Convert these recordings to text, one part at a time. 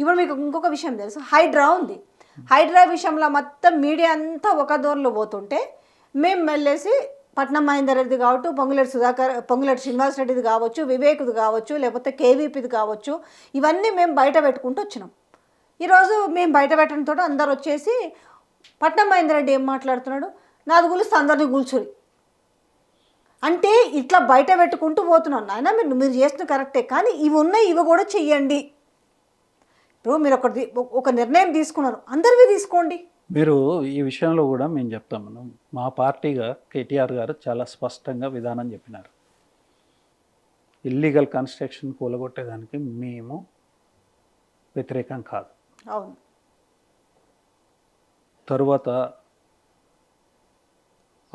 ఇప్పుడు మీకు ఇంకొక విషయం తెలుసు. హైడ్రా ఉంది. హైడ్రా విషయంలో మొత్తం మీడియా అంతా ఒక దోరలో పోతుంటే మేము వెళ్ళేసి పట్నం మహేందర్ రెడ్డి కావచ్చు పొంగులేటి సుధాకర్ పొంగులేటి శ్రీనివాస్ రెడ్డిది కావచ్చు వివేక్ది కావచ్చు లేకపోతే కేవీపీది కావచ్చు ఇవన్నీ మేము బయట పెట్టుకుంటూ వచ్చినాం. ఈరోజు మేము బయట పెట్టడంతో అందరు వచ్చేసి పట్నం మహేందర్ రెడ్డి ఏం మాట్లాడుతున్నాడు? నాది గులిస్తే అందరినీ కూల్చురి అంటే ఇట్లా బయట పెట్టుకుంటూ పోతున్నాను నాయన మీరు మీరు చేస్తున్న కరెక్టే కానీ ఇవి ఉన్నాయి ఇవి కూడా చెయ్యండి. ఇప్పుడు మీరు ఒకటి ఒక నిర్ణయం తీసుకున్నారు. అందరివి తీసుకోండి. మీరు ఈ విషయంలో కూడా మేము చెప్తాం మనం. మా పార్టీగా కేటీఆర్ గారు చాలా స్పష్టంగా విధానం చెప్పినారు. ఇల్లీగల్ కన్స్ట్రక్షన్ కూలగొట్టేదానికి మేము వ్యతిరేకం కాదు. అవును. తరువాత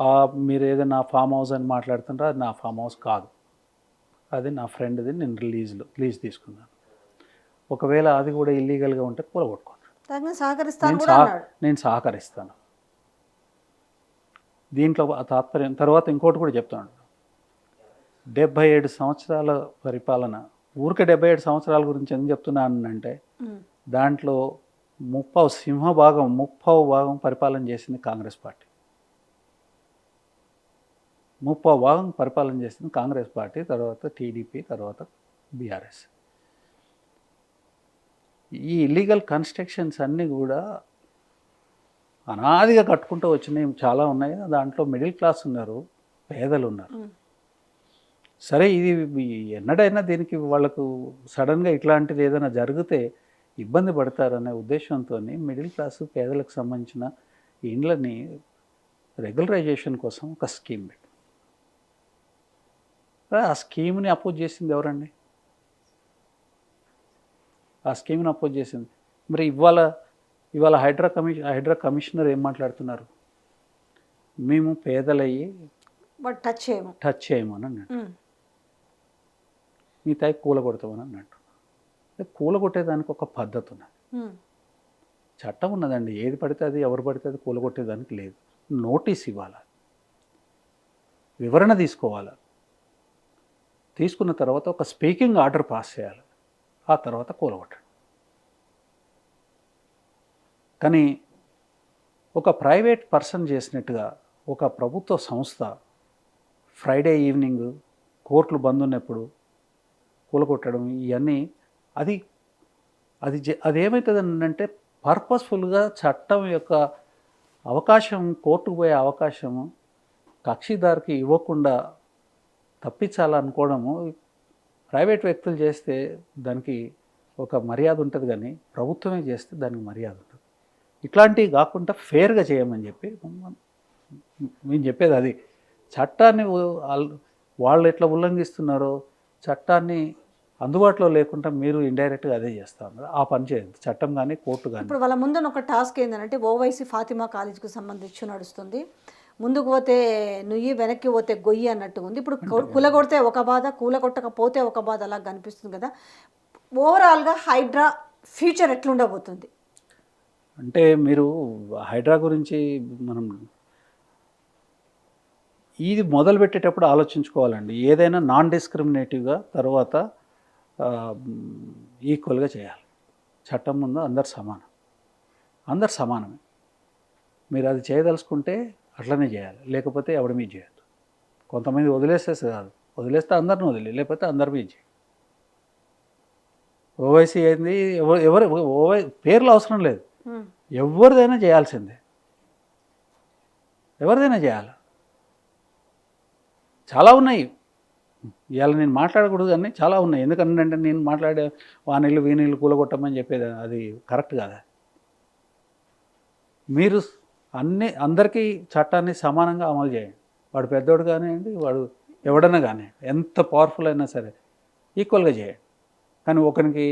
ఆ మీరు ఏదైనా ఫామ్ హౌస్ అని మాట్లాడుతుంటారో అది నా ఫామ్ హౌస్ కాదు. అది నా ఫ్రెండ్ది నేను రిలీజ్లో లీజ్ తీసుకున్నాను. ఒకవేళ అది కూడా ఇల్లీగల్గా ఉంటే కూలగొట్టుకోండి. తగిన సహకరిస్తాను నేను సహ సహకరిస్తాను. దీంట్లో ఆ తాత్పర్యం తర్వాత ఇంకోటి కూడా చెప్తాను డెబ్భై ఏడు సంవత్సరాల పరిపాలన ఊరికే డెబ్బై ఏడు సంవత్సరాల గురించి ఎందుకు చెప్తున్నానంటే ఉమ్. దాంట్లో ముప్పావు సింహభాగం ముప్పావు భాగం పరిపాలన చేసింది కాంగ్రెస్ పార్టీ. ముప్పావు భాగం పరిపాలన చేసింది కాంగ్రెస్ పార్టీ తర్వాత టీడీపీ తర్వాత బీఆర్ఎస్. ఈ ఇల్లీగల్ కన్స్ట్రక్షన్స్ అన్నీ కూడా అనాదిగా కట్టుకుంటూ వచ్చినాయి. చాలా ఉన్నాయి. దాంట్లో మిడిల్ క్లాస్ ఉన్నారు పేదలు ఉన్నారు. సరే ఇది ఎన్నడైనా దీనికి వాళ్ళకు సడన్గా ఇట్లాంటిది ఏదైనా జరిగితే ఇబ్బంది పడతారనే ఉద్దేశంతో మిడిల్ క్లాస్ పేదలకు సంబంధించిన ఇండ్లని రెగ్యులరైజేషన్ కోసం ఒక స్కీమ్ పెట్టి ఆ స్కీమ్ని అపోజ్ చేసింది ఎవరండి? ఆ స్కీమ్ని అపోజ్ చేసింది. మరి ఇవాళ ఇవాళ హైడ్రా కమిషన్ హైడ్రా కమిషనర్ ఏం మాట్లాడుతున్నారు? మేము పేదలయ్యి టచ్ చేయము. టచ్ చేయమని అన్నాడు. ఉమ్. మిగతాయి కూలగొడతామని అన్నట్టు కూలగొట్టేదానికి ఒక పద్ధతి ఉన్నది. చట్టం ఉన్నదండి. ఏది పడితే అది ఎవరు పడితే అది కూలగొట్టేదానికి లేదు. నోటీస్ ఇవ్వాలి? వివరణ తీసుకోవాలి? తీసుకున్న తర్వాత ఒక స్పీకింగ్ ఆర్డర్ పాస్ చేయాలి? ఆ తర్వాత కూలగొట్టడం. కానీ ఒక ప్రైవేట్ పర్సన్ చేసినట్టుగా ఒక ప్రభుత్వ సంస్థ ఫ్రైడే ఈవినింగ్ కోర్టులు బంద్ ఉన్నప్పుడు కూలగొట్టడం ఇవన్నీ అది అది జ- అది ఏమవుతుంది అంటే పర్పస్ఫుల్గా చట్టం యొక్క అవకాశం కోర్టుకు పోయే అవకాశము కక్షిదారికి ఇవ్వకుండా తప్పించాలనుకోవడము ప్రైవేట్ వ్యక్తులు చేస్తే దానికి ఒక మర్యాద ఉంటుంది కానీ ప్రభుత్వమే చేస్తే దానికి మర్యాద ఉంటుంది. ఇట్లాంటివి కాకుండా ఫేర్గా చేయమని చెప్పి మేము చెప్పేది అది. చట్టాన్ని వాళ్ళు ఎట్లా ఉల్లంఘిస్తున్నారో చట్టాన్ని అందుబాటులో లేకుండా మీరు ఇండైరెక్ట్గా అదే చేస్తా ఉన్నారు. ఆ పని చేయండి చట్టం కానీ కోర్టు కానీ. ఇప్పుడు వాళ్ళ ముందున్న ఒక టాస్క్ ఏంటంటే ఓవైసీ ఫాతిమా కాలేజ్కి సంబంధించి నడుస్తుంది. ముందుకు పోతే నుయ్యి వెనక్కి పోతే గొయ్యి అన్నట్టు ఉంది. ఇప్పుడు కూలగొడితే ఒక బాధ కూలగొట్టకపోతే ఒక బాధ అలా కనిపిస్తుంది కదా. ఓవరాల్గా హైడ్రా ఫ్యూచర్ ఎట్లుండబోతుంది? అంటే మీరు హైడ్రా గురించి మనం ఇది మొదలు పెట్టేటప్పుడు ఆలోచించుకోవాలండి. ఏదైనా నాన్ డిస్క్రిమినేటివ్గా తర్వాత ఈక్వల్గా చేయాలి. చట్టం ముందు అందరు సమానం. అందరు సమానమే. మీరు అది చేయదలుచుకుంటే అట్లనే చేయాలి. లేకపోతే ఎవడి మీద చేయొద్దు. కొంతమంది వదిలేస్తే కాదు వదిలేస్తే అందరిని వదిలే లేకపోతే అందరి మీద చేయి. ఓవైసీ ఏంది? ఎవరు ఎవరు ఓవై పేర్లు అవసరం లేదు. ఎవరిదైనా చేయాల్సిందే. ఎవరిదైనా చేయాలి. చాలా ఉన్నాయి. ఇవాళ నేను మాట్లాడకూడదు కానీ చాలా ఉన్నాయి. ఎందుకంటే నేను మాట్లాడే వానీళ్ళు వీనీళ్ళు కూలగొట్టమని చెప్పేది అది కరెక్ట్ కాదా? మీరు అన్ని అందరికీ చట్టాన్ని సమానంగా అమలు చేయండి. వాడు పెద్దోడు కానివ్వండి వాడు ఎవడన్నా కానివ్వండి ఎంత పవర్ఫుల్ అయినా సరే ఈక్వల్గా చేయండి. కానీ ఒకరికి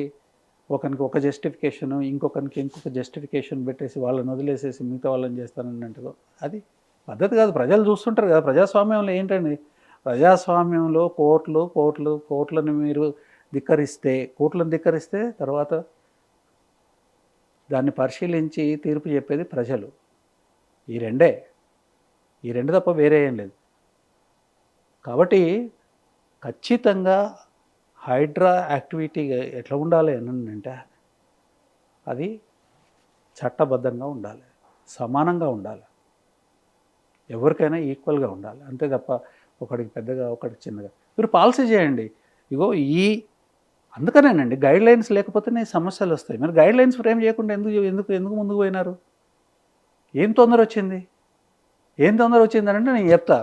ఒకరికి ఒక జస్టిఫికేషను ఇంకొకరికి ఇంకొక జస్టిఫికేషన్ పెట్టేసి వాళ్ళని వదిలేసేసి మిగతా వాళ్ళని చేస్తానన్నట్టుగా అది పద్ధతి కాదు. ప్రజలు చూస్తుంటారు కదా ప్రజాస్వామ్యంలో ఏంటండి? ప్రజాస్వామ్యంలో కోర్టులు కోర్టులు కోర్టులను మీరు ధిక్కరిస్తే కోర్టులను ధిక్కరిస్తే తర్వాత దాన్ని పరిశీలించి తీర్పు చెప్పేది ప్రజలు. ఈ రెండే. ఈ రెండు తప్ప వేరే ఏం లేదు. కాబట్టి ఖచ్చితంగా హైడ్రా యాక్టివిటీ ఎట్లా ఉండాలి అని అంటే అది చట్టబద్ధంగా ఉండాలి. సమానంగా ఉండాలి. ఎవరికైనా ఈక్వల్గా ఉండాలి. అంతే తప్ప ఒకడికి పెద్దగా ఒకడికి చిన్నగా. మీరు పాలసీ చేయండి. ఇగో ఈ అందుకనేనండి గైడ్ లైన్స్ లేకపోతేనే ఈ సమస్యలు వస్తాయి. మీరు గైడ్ లైన్స్ ఫ్రేమ్ చేయకుండా ఎందుకు ఎందుకు ఎందుకు ముందుకు పోయినారు? ఏం తొందర వచ్చింది? ఏం తొందర వచ్చింది అంటే నేను చెప్తా.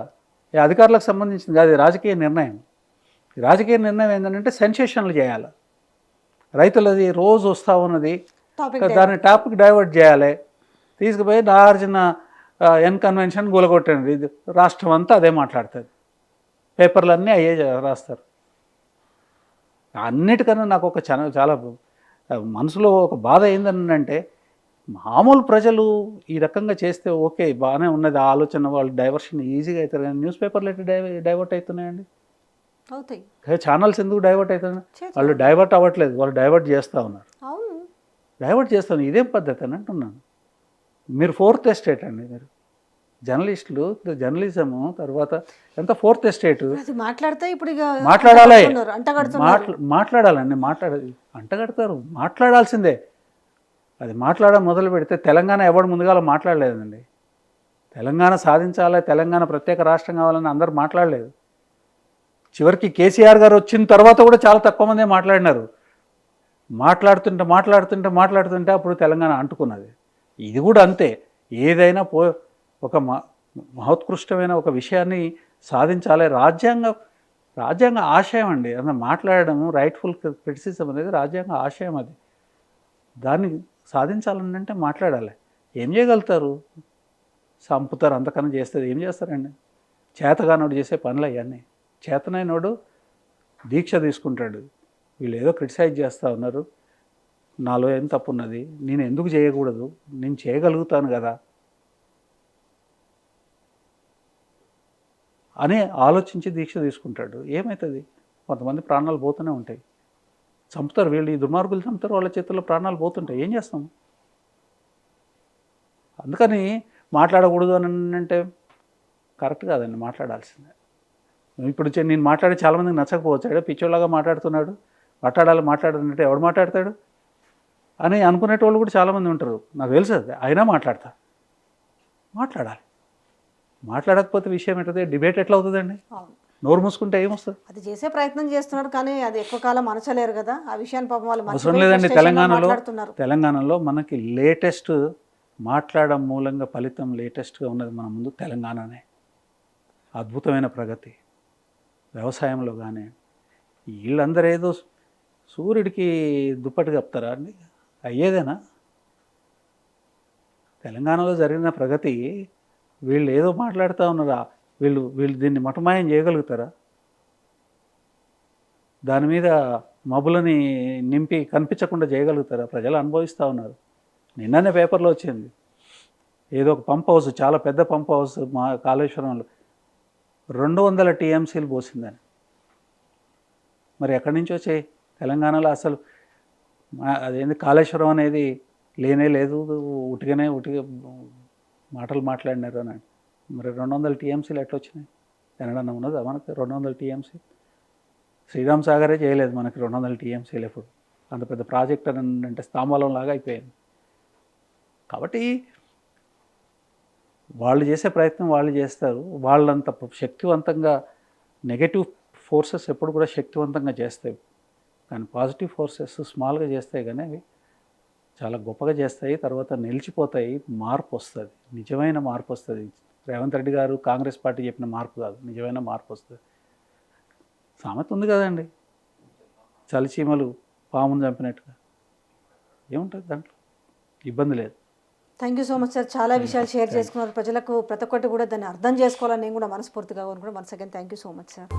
ఈ అధికారులకు సంబంధించింది కాదు ఇది రాజకీయ నిర్ణయం. రాజకీయ నిర్ణయం ఏంటంటే సెన్సేషన్లు చేయాలి. రైతులది రోజు వస్తూ ఉన్నది. దాన్ని టాపిక్ డైవర్ట్ చేయాలి. తీసుకుపోయి నాగార్జున ఎన్ కన్వెన్షన్ కూలగొట్టండి ఇది రాష్ట్రం అంతా అదే మాట్లాడుతుంది. పేపర్లన్నీ అయ్యే రాస్తారు. అన్నిటికన్నా నాకు ఒక చాలా చాలా మనసులో ఒక బాధ ఏంటంటే మామూలు ప్రజలు ఈ రకంగా చేస్తే ఓకే బాగానే ఉన్నది. ఆ ఆలోచన వాళ్ళు డైవర్షన్ ఈజీగా అవుతారు కానీ న్యూస్ పేపర్లు ఎట్లా డైవర్ట్ అవుతున్నాయండి? అవుతాయి. ఛానల్స్ ఎందుకు డైవర్ట్ అవుతున్నాయి? చేతులు. వాళ్ళు డైవర్ట్ అవ్వట్లేదు. వాళ్ళు డైవర్ట్ చేస్తూ ఉన్నారు. అవును. డైవర్ట్ చేస్తాను. ఇదేం పద్ధతి అని అంటున్నాను. మీరు ఫోర్త్ ఎస్టేట్ అండి మీరు. జర్నలిస్టులు జర్నలిజము తర్వాత ఎంత ఫోర్త్ ఎస్టేట్? మాట్లాడితే ఇప్పుడు మాట్లాడాలి. మాట్లాడాలండి. మాట్లాడాలి అంటగడతారు. మాట్లాడాల్సిందే. అది మాట్లాడడం మొదలు పెడితే తెలంగాణ ఎవడు ముందుగా మాట్లాడలేదండి. తెలంగాణ సాధించాలి తెలంగాణ ప్రత్యేక రాష్ట్రం కావాలని అందరూ మాట్లాడలేదు. చివరికి కేసీఆర్ గారు వచ్చిన తర్వాత కూడా చాలా తక్కువ మందే మాట్లాడినారు. మాట్లాడుతుంటే మాట్లాడుతుంటే మాట్లాడుతుంటే అప్పుడు తెలంగాణ అంటుకున్నది. ఇది కూడా అంతే. ఏదైనా పో ఒక మ మహోత్కృష్టమైన ఒక విషయాన్ని సాధించాలి రాజ్యాంగ రాజ్యాంగ ఆశయం అండి. అన్న మాట్లాడడం రైట్ఫుల్ క్రిటిసిజం అనేది రాజ్యాంగ ఆశయం అది. దాన్ని సాధించాలని అంటే మాట్లాడాలి. ఏం చేయగలుగుతారు? చంపుతారు అంతకన్నా చేస్తారు. ఏం చేస్తారండి? చేతగానోడు చేసే పనులు అవన్నీ. చేతనైనోడు దీక్ష తీసుకుంటాడు. వీళ్ళు ఏదో క్రిటిసైజ్ చేస్తూ ఉన్నారు. నాలో ఏం తప్పు ఉన్నది నేను ఎందుకు చేయకూడదు? నేను చేయగలుగుతాను కదా? అని ఆలోచించి దీక్ష తీసుకుంటాడు. ఏమవుతుంది కొంతమంది ప్రాణాలు పోతూనే ఉంటాయి. చంపుతారు. వీళ్ళు ఈ దుర్మార్గులు చంపుతారు. వాళ్ళ చేతుల్లో ప్రాణాలు పోతుంటాయి. ఏం చేస్తాం? అందుకని మాట్లాడకూడదు అని అంటే కరెక్ట్ కాదండి. మాట్లాడాల్సిందే. ఇప్పుడు నేను మాట్లాడి చాలామందికి నచ్చకపోవచ్చు. పిచ్చోళ్ళగా మాట్లాడుతున్నాడు. మాట్లాడాలి మాట్లాడాలంటే ఎవడు మాట్లాడతాడు? అని అనుకునేటోళ్ళు కూడా చాలామంది ఉంటారు. నాకు తెలుసు అది. అయినా మాట్లాడతా. మాట్లాడాలి. మాట్లాడకపోతే విషయం ఏంటంటే డిబేట్ ఎట్లా అవుతుందండి? నోరు మూసుకుంటే ఏమొస్తుంది? అది చేసే ప్రయత్నం చేస్తున్నారు కానీ అది ఎక్కువ కాలం అనచలేరు కదా. ఆ విషయాన్ని పాపం వాళ్ళు అవసరం లేదండి. తెలంగాణలో తెలంగాణలో మనకి లేటెస్ట్ మాట్లాడడం మూలంగా ఫలితం లేటెస్ట్గా ఉన్నది మన ముందు తెలంగాణనే. అద్భుతమైన ప్రగతి. వ్యవసాయంలో కానీ వీళ్ళందరూ ఏదో సూర్యుడికి దుప్పటి కప్తారా అండి? అయ్యేదేనా? తెలంగాణలో జరిగిన ప్రగతి వీళ్ళు ఏదో మాట్లాడుతూ ఉన్నారా. వీళ్ళు వీళ్ళు దీన్ని మఠమాయం చేయగలుగుతారా? దాని మీద మబ్బులని నింపి కనిపించకుండా చేయగలుగుతారా? ప్రజలు అనుభవిస్తూ ఉన్నారు. నిన్ననే పేపర్లో వచ్చింది. ఏదో ఒక పంప్ హౌస్ చాలా పెద్ద పంప్ హౌస్ మా కాళేశ్వరంలో. రెండు వందల టీఎంసీలు పోసిందని. మరి ఎక్కడి నుంచి వచ్చాయి? తెలంగాణలో అసలు మా- అదేంది కాళేశ్వరం అనేది లేనే లేదు ఉటికనే ఉటిగా మాటలు మాట్లాడినారు అని మరి రెండు వందల టీఎంసీలు ఎట్లా వచ్చినాయి ఎన్నడన్నా ఉన్నదా మనకి? రెండు వందల టీఎంసీ. శ్రీరామ్ సాగరే చేయలేదు మనకి రెండు వందల టీఎంసీలు ఎప్పుడు. అంత పెద్ద ప్రాజెక్ట్ అని అంటే స్తంభాలం లాగా అయిపోయింది. కాబట్టి వాళ్ళు చేసే ప్రయత్నం వాళ్ళు చేస్తారు. వాళ్ళంత శక్తివంతంగా నెగటివ్ ఫోర్సెస్ ఎప్పుడు కూడా శక్తివంతంగా చేస్తాయి. కానీ పాజిటివ్ ఫోర్సెస్ స్మాల్గా చేస్తాయి కానీ అవి చాలా గొప్పగా చేస్తాయి. తర్వాత నిలిచిపోతాయి. మార్పు వస్తుంది. నిజమైన మార్పు వస్తుంది. రేవంత్ రెడ్డి గారు కాంగ్రెస్ పార్టీ చెప్పిన మార్పు కాదు. నిజమైన మార్పు వస్తుంది. సామెత ఉంది కదండి. చలిచీమలు పామును చంపినట్టుగా. ఏముంటుంది దాంట్లో? ఇబ్బంది లేదు. Thank you so much sir చాలా విషయాలు షేర్ చేసుకున్నారు ప్రజలకు. ప్రతి ఒక్కటి కూడా దాన్ని అర్థం చేసుకోవాలని నేను కూడా మనస్ఫూర్తిగా కూడా once again thank you so much sir